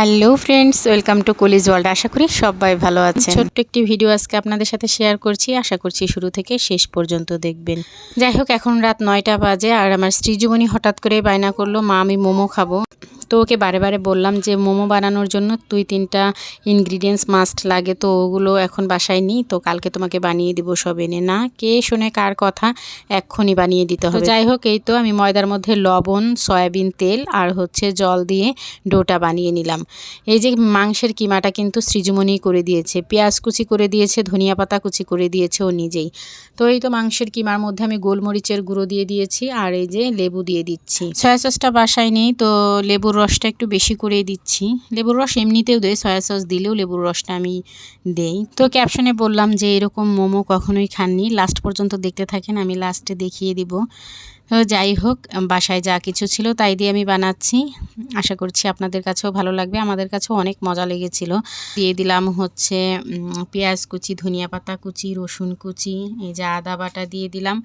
Hello friends, welcome to college world. আশা করি সবাই ভালো আছে ছোট্ট একটি ভিডিও আজকে আপনাদের সাথে শেয়ার করছি। আশা করছি শুরু থেকে শেষ পর্যন্ত দেখবেন। যাই হোক, এখন রাত নয়টা বাজে আর আমার স্ত্রীজীবনী হঠাৎ করে বায়না করল, মা, আমি মোমো খাব। তো ওকে বারে বারে বললাম যে মোমো বানানোর জন্য দুই তিনটা ইনগ্রিডিয়েন্টস মাস্ট লাগে তো ওগুলো এখন বাসায় নিই তো কালকে তোমাকে বানিয়ে দিব সব এনে। না কে শুনে কার কথা এক্ষুনি বানিয়ে দিতে হবে। যাই হোক এই তো আমি ময়দার মধ্যে লবণ সয়াবিন তেল আর হচ্ছে জল দিয়ে ডোটা বানিয়ে নিলাম। এই যে মাংসের কিমাটা কিন্তু সৃজমণি করে দিয়েছে পেঁয়াজ কুচি করে দিয়েছে ধনিয়া পাতা কুচি করে দিয়েছে ও নিজেই। তো এই তো মাংসের কিমার মধ্যে আমি গোলমরিচের গুঁড়ো দিয়ে দিয়েছি আর এই যে লেবু দিয়ে দিচ্ছি। সয়া সসটা বাসায় নেই তো লেবুর রসটা একটু বেশি করে দিচ্ছি। লেবুর রস এমনিতেও দেয় সয়া সস দিলেও লেবুর রসটা আমি দেই। তো ক্যাপশনে বললাম যে এরকম মোমো কখনোই খাননি। লাস্ট পর্যন্ত দেখতে থাকেন, আমি লাস্টে দেখিয়ে দিব। তো যাই হোক, বাসায় যা কিছু ছিল তাই দিয়ে আমি বানাচ্ছি। আশা করছি আপনাদের কাছেও ভালো লাগবে। আমাদের কাছেও অনেক মজা লেগেছিল। দিয়ে দিলাম হচ্ছে পেঁয়াজ কুচি, ধনিয়া পাতা কুচি, রসুন কুচি, এই যে আদা বাটা দিয়ে দিলাম।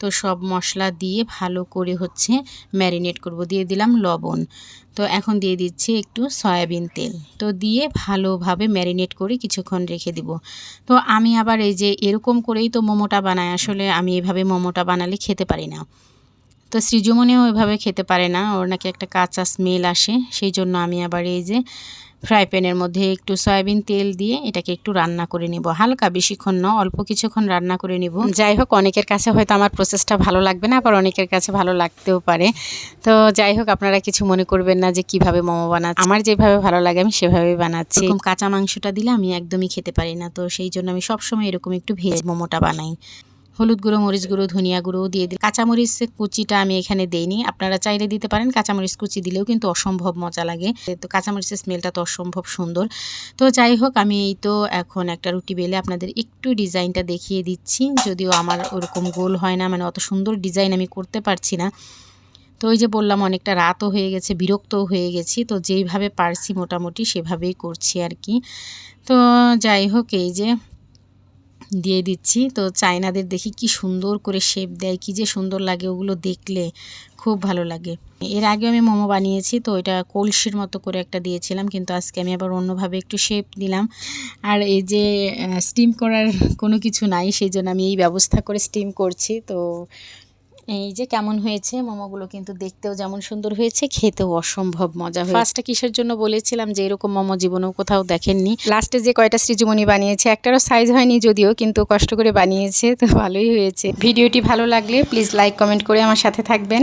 তো সব মশলা দিয়ে ভালো করে হচ্ছে ম্যারিনেট করব। দিয়ে দিলাম লবণ। তো এখন দিয়ে দিচ্ছি একটু সয়াবিন তেল। তো দিয়ে ভালোভাবে ম্যারিনেট করে কিছুক্ষণ রেখে দিব। তো আমি আবার এই যে এরকম করেই তো মোমোটা বানাই, আসলে আমি এভাবে মোমোটা বানালে খেতে পারি না। তো সৃজমনেও এভাবে খেতে পারে না, ওর নাকি একটা কাঁচা স্মেল আসে, সেই জন্য আমি আবার এই যে ফ্রাই প্যানের মধ্যে একটু সয়াবিন তেল দিয়ে এটাকে একটু রান্না করে নিব। হালকা বেশিক্ষণ না অল্প কিছুক্ষণ রান্না করে নিব। যাই হোক, অনেকের কাছে হয়তো আমার প্রসেসটা ভালো লাগবে না, আবার অনেকের কাছে ভালো লাগতেও পারে। তো যাই হোক, আপনারা কিছু মনে করবেন না যে কীভাবে মোমো বানাচ্ছি। আমার যেভাবে ভালো লাগে, আমি সেভাবেই বানাচ্ছি। কাঁচা মাংসটা দিলে আমি একদমই খেতে পারি না, তো সেই জন্য আমি সবসময় এরকম একটু ভেজ মোমোটা বানাই। হলুদ গুঁড়ো, মরিচ গুঁড়ো, ধনিয়া গুঁড়ো দিয়ে দিই কাঁচামরিচ কুচিটা আমি এখানে দেইনি। আপনারা চাইলে দিতে পারেন, কাঁচামরিচ কুচি দিলেও কিন্তু অসম্ভব মজা লাগে। তো কাঁচামরিচের স্মেলটা তো অসম্ভব সুন্দর। তো যাই হোক, আমি এই তো এখন একটা রুটি বেলে আপনাদের একটু ডিজাইনটা দেখিয়ে দিচ্ছি। যদিও আমার ওরকম গোল হয় না মানে অত সুন্দর ডিজাইন আমি করতে পারছি না। তো ওই যে বললাম, অনেকটা রাতও হয়ে গেছে, বিরক্তও হয়ে গেছি। তো যেইভাবে পারছি মোটামুটি সেভাবেই করছি আর কি। তো যাই হোক, এই যে দিয়ে দিচ্ছি। তো চায়নাদের দেখি কি সুন্দর করে শেপ দেয়, কি যে সুন্দর লাগে ওগুলো দেখলে খুব ভালো লাগে। এর আগে আমি মোমো বানিয়েছি, তো এটা কলসির মতো করে একটা দিয়েছিলাম, কিন্তু আজকে আমি আবার অন্যভাবে একটু শেপ দিলাম। আর এই যে স্টিম করার কোনো কিছু নাই, সেই জন্য আমি এই ব্যবস্থা করে স্টিম করছি। তো এই যে কেমন হয়েছে মোমোগুলো কিন্তু দেখতেও যেমন সুন্দর হয়েছে খেতেও অসম্ভব মজা হয়েছে। ফার্স্টটা কিসের জন্য বলেছিলাম যে এরকম মোমো জীবনেও কোথাও দেখেননি। লাস্টে যে কয়টা সৃজমণি বানিয়েছে একটারও সাইজ হয়নি যদিও কিন্তু কষ্ট করে বানিয়েছে তো ভালোই হয়েছে। ভিডিওটি ভালো লাগলে প্লিজ লাইক কমেন্ট করে আমার সাথে থাকবেন।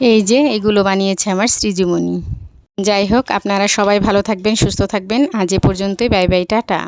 এই যে এগুলো বানিয়েছে আমার সৃজমণি। যাই হোক আপনারা সবাই ভালো থাকবেন সুস্থ থাকবেন। আজ এ পর্যন্তই বাই বাই টাটা।